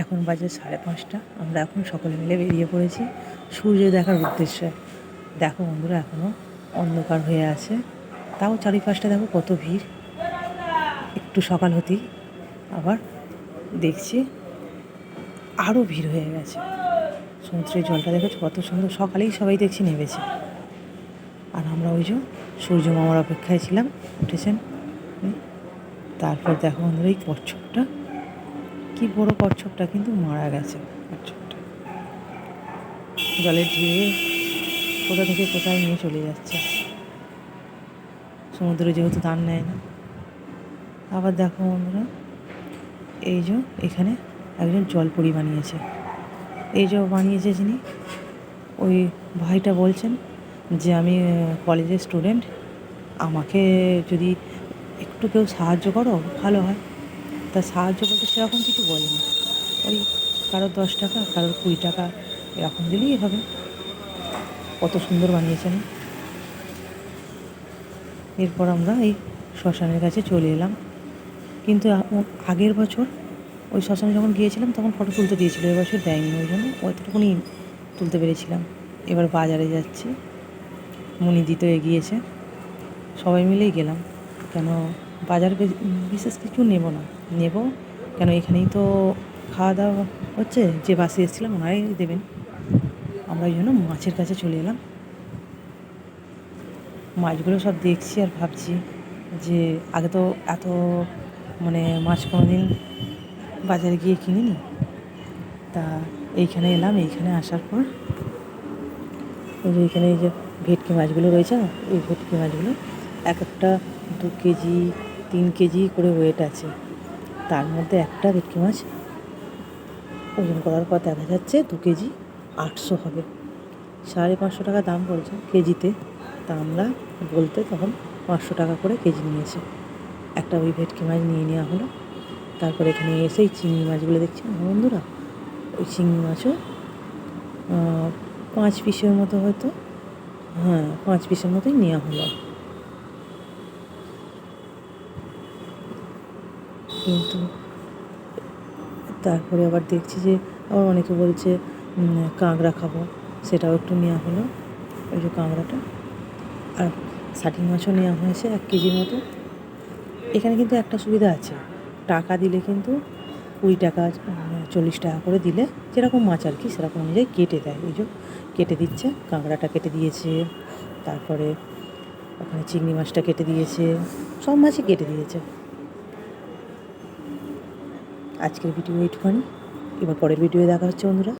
এখন বাজে সাড়ে পাঁচটা। আমরা এখন সকলে মিলে বেরিয়ে পড়েছি সূর্য দেখার উদ্দেশ্যে। দেখো বন্ধুরা এখনও অন্ধকার হয়ে আছে। তাও চারিপাশটা দেখো কত ভিড়। একটু সকাল হতেই আবার দেখছি আরও ভিড় হয়ে গেছে। সমুদ্রের জলটা দেখেছ কত সুন্দর। সকালেই সবাই দেখছি নেমেছে। আর আমরা ওই যে সূর্য মামার অপেক্ষায় ছিলাম, উঠেছেন। তারপর দেখো বন্ধুরা এই কচ্ছপটা কি বড় কচ্ছপটা, কিন্তু মারা গেছে কচ্ছপটা। জলে ঢিয়ে কোথা থেকে কোথায় নিয়ে চলে যাচ্ছে। সমুদ্রে যেহেতু দান নেয় না। আবার দেখো বন্ধুরা, এই যে এখানে একজন জলপরি বানিয়েছে। এই যে বানিয়েছে যিনি, ওই ভাইটা বলছেন যে আমি কলেজের স্টুডেন্ট আমাকে যদি একটু কেউ সাহায্য করো, ভালো হয়। তা সাহায্য বলতে সেরকম কিছু বলেনি ওই কারোর দশ টাকা, কারোর কুড়ি টাকা, এরকম দিলেই হবে। কত সুন্দর বানিয়েছেন। এরপর আমরা এই শ্মশানের কাছে চলে এলাম। কিন্তু আগের বছর ওই শ্মশানে যখন গিয়েছিলাম, তখন ফটো তুলতে দিয়েছিল। এবছর দেয়নি, ওই জন্য ওইটুকুনি তুলতে পেরেছিলাম। এবার বাজারে যাচ্ছি। মনি দিতে এগিয়েছে। সবাই মিলেই গেলাম। কেন বাজার বিশেষ কিছু নেব না। নেব কেন এখানেই তো খাওয়া দাওয়া হচ্ছে। যে বাসে এসেছিলাম ওনারাই দেবেন। আমরা ওই জন্য মাছের কাছে চলে এলাম। মাছগুলো সব দেখছি আর ভাবছি যে আগে তো এত মানে মাছ কোনো দিন বাজারে গিয়ে কিনিনি। তা এইখানে এলাম, এইখানে আসার পর এই যে এইখানে এই যে ভেটকি মাছগুলো রয়েছে না, এই ভেটকি মাছগুলো এক একটা দু কেজি তিন কেজি করে ওয়েট আছে। তার মধ্যে একটা ভেটকি মাছ, ওজন করার পর দেখা যাচ্ছে দু কেজি আটশো হবে। সাড়ে পাঁচশো টাকা দাম পড়েছে কেজিতে। তা আমরা বলতে তখন পাঁচশো টাকা করে কেজি নিয়েছে। একটা ওই ভেটকি মাছ নিয়ে নেওয়া হলো। তারপর এখানে এসে এই চিংড়ি মাছগুলো দেখছি না বন্ধুরা? ওই চিংড়ি মাছও পাঁচ পিসের মতো হয়তো হ্যাঁ পাঁচ পিসের মতোই নেওয়া হলো। কিন্তু তারপরে আবার দেখছি যে আবার অনেকে বলছে কাঁকড়া খাব। সেটাও একটু নেওয়া হলো ওই যে কাঁকড়াটা। আর ষাটি মাছও নেওয়া হয়েছে এক কেজির মতো। এখানে কিন্তু একটা সুবিধা আছে, টাকা দিলে কিন্তু কুড়ি টাকা চল্লিশ টাকা করে দিলে যেরকম মাছ আর কি, সেরকম অনুযায়ী কেটে দেয়। এই যে কেটে দিচ্ছে, কাঁকড়াটা কেটে দিয়েছে, তারপরে ওখানে চিংড়ি মাছটা কেটে দিয়েছে, সব মাছই কেটে দিয়েছে। আজকের ভিডিও এইটুখানি এবার পরের ভিডিও দেখা হচ্ছে বন্ধুরা।